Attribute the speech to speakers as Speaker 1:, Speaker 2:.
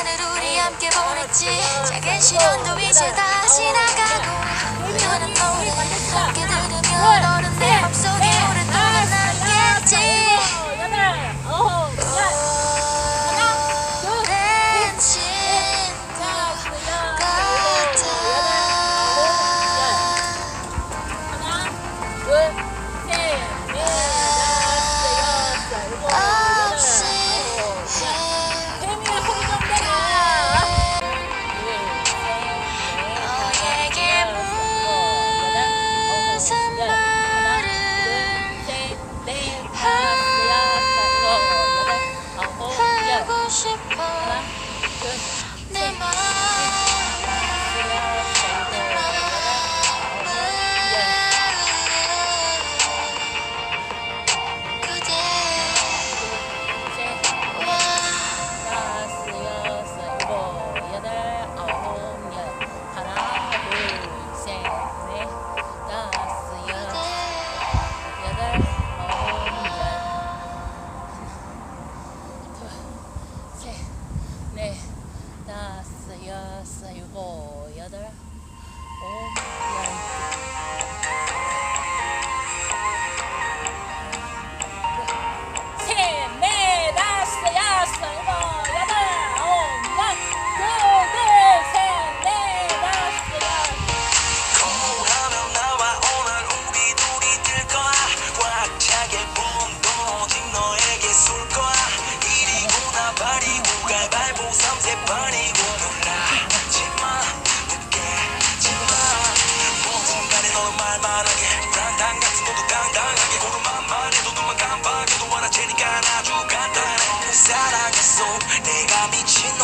Speaker 1: 하늘 우리 함께 보냈지. 작은 시련도 이제 다 지나가고 우연한 노래 함께
Speaker 2: 呀，是一个，也得了。 사랑했어. 내가 미친